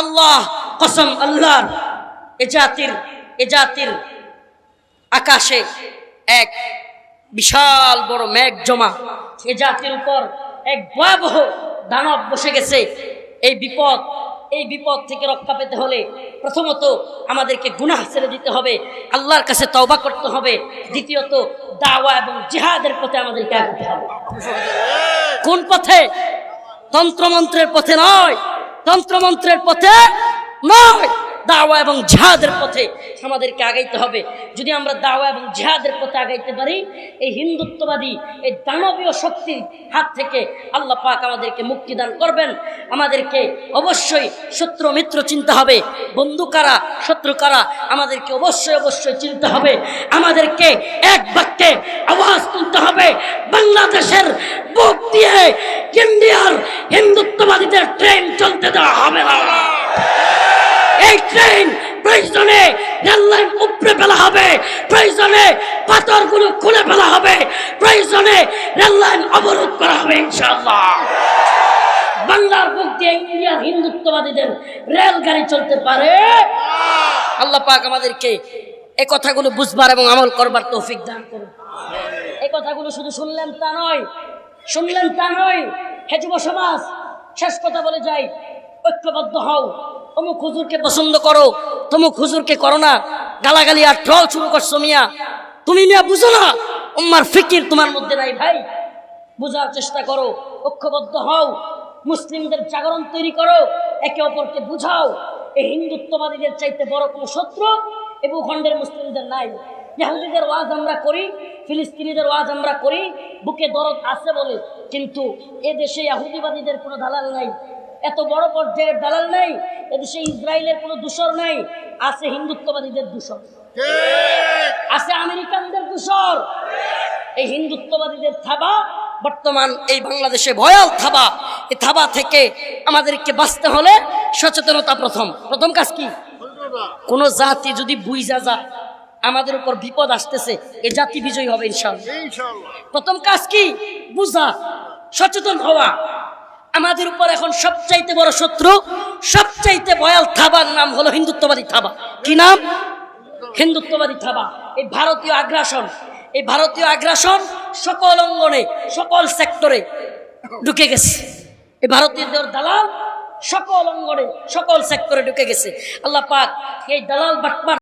আল্লাহ, কসম আল্লাহর, এ জাতির এ জাতির আকাশে এক বিশাল বড় মেঘ জমা। এ জাতির উপর এক ভয়াবহ দানব বসে গেছে। এই বিপদ এই বিপদ থেকে রক্ষা পেতে হলে প্রথমত আমাদেরকে গুনাহ ছেড়ে দিতে হবে, আল্লাহর কাছে তওবা করতে হবে, দ্বিতীয়ত দাওয়া এবং জিহাদের পথে আমাদেরকে হবে। কোন পথে? তন্ত্রমন্ত্রের পথে নয়। তন্ত্রমন্ত্রের পথে নয়, দাওয়া এবং জিহাদের পথে আমাদেরকে আগাইতে হবে। যদি আমরা দাওয়া এবং জিহাদের পথে আগাইতে পারি, এই হিন্দুত্ববাদী, এই দানবীয় শক্তির হাত থেকে আল্লাহ পাক আমাদেরকে মুক্তি দান করবেন। আমাদেরকে অবশ্যই শত্রু মিত্র চিনতে হবে। বন্ধু কারা, শত্রু কারা, আমাদেরকে অবশ্যই অবশ্যই চিনতে হবে। আমাদেরকে এক বাক্যে আওয়াজ তুলতে হবে বাংলাদেশের বুক দিয়ে ইন্ডিয়ার হিন্দুত্ববাদীদের ট্রেন চলতে দেওয়া হবে না। এই ট্রেন প্রয়োজনে রেললাইন উপড়ে ফেলা হবে, প্রয়োজনে পাথরগুলো খুলে ফেলা হবে, প্রয়োজনে রেললাইন অবরোধ করা হবে ইনশাল্লাহ বাংলার বুক দিয়ে ইন্ডিয়ার হিন্দুত্ববাদীদের রেলগাড়ি চলতে পারে। আল্লাহ পাক আমাদেরকে এই কথাগুলো বুঝবার এবং আমল করবার তৌফিক দান করুন। এই কথাগুলো শুধু শুনলেন তা নয়, শুনলেন তা নয়, হে যুব সমাজ শেষ কথা বলে যাই। ঐক্যবদ্ধ হও। অমুক হুজুরকে পছন্দ করো, তমুক হুজুরকে করো না। গালাগালি আর ট্রল শুরু করছ মিয়া। তুমি মিয়া বুঝো না? উম্মার ফিকির তোমার মধ্যে নাই ভাই। বোঝার চেষ্টা করো। ঐক্যবদ্ধ হও। মুসলিমদের জাগরণ তৈরি করো। একে অপরকে বুঝাও। এই হিন্দুত্ববাদীদের চাইতে বড় কোনো শত্রু এ ভূখণ্ডের মুসলিমদের নাই। ইহুদিদের ওয়াজ আমরা করি ফিলিস্তিনিদের ওয়াজ আমরা করি বুকে দরদ আছে বলে। কিন্তু এ দেশে ইহুদিবাদীদের কোনো দালাল নাই। এত বড় পর্যায়ের দালাল নাই এদেশে ইসরায়েলের কোনো দূষর নাই আছে হিন্দুত্ববাদীদের দূষণ আছে আমেরিকানদের দূষর। এই হিন্দুত্ববাদীদের থাবা বর্তমান এই বাংলাদেশে ভয়াল থাবা। এই থাবা থেকে আমাদেরকে বাঁচতে হলে সচেতনতা প্রথম। প্রথম কাজ কি? কোনো জাতি যদি বুঝা যায় আমাদের উপর বিপদ আসতেছে এ জাতি বিজয়ী হবে ইনশাল্লাহ প্রথম কাজ কি? বুঝা সচেতন হওয়া। আমাদের উপর এখন সবচাইতে বড় শত্রু সবচাইতে ভয়াল থাবার নাম হলো হিন্দুত্ববাদী থাবা। কি নাম? হিন্দুত্ববাদী থাবা। এই ভারতীয় আগ্রাসন এই ভারতীয় আগ্রাসন সকল অঙ্গনে সকল সেক্টরে ঢুকে গেছে। এই ভারতীয়দের দালাল সকল অঙ্গনে সকল সেক্টরে ঢুকে গেছে। আল্লাহ পাক এই দালাল বাটপার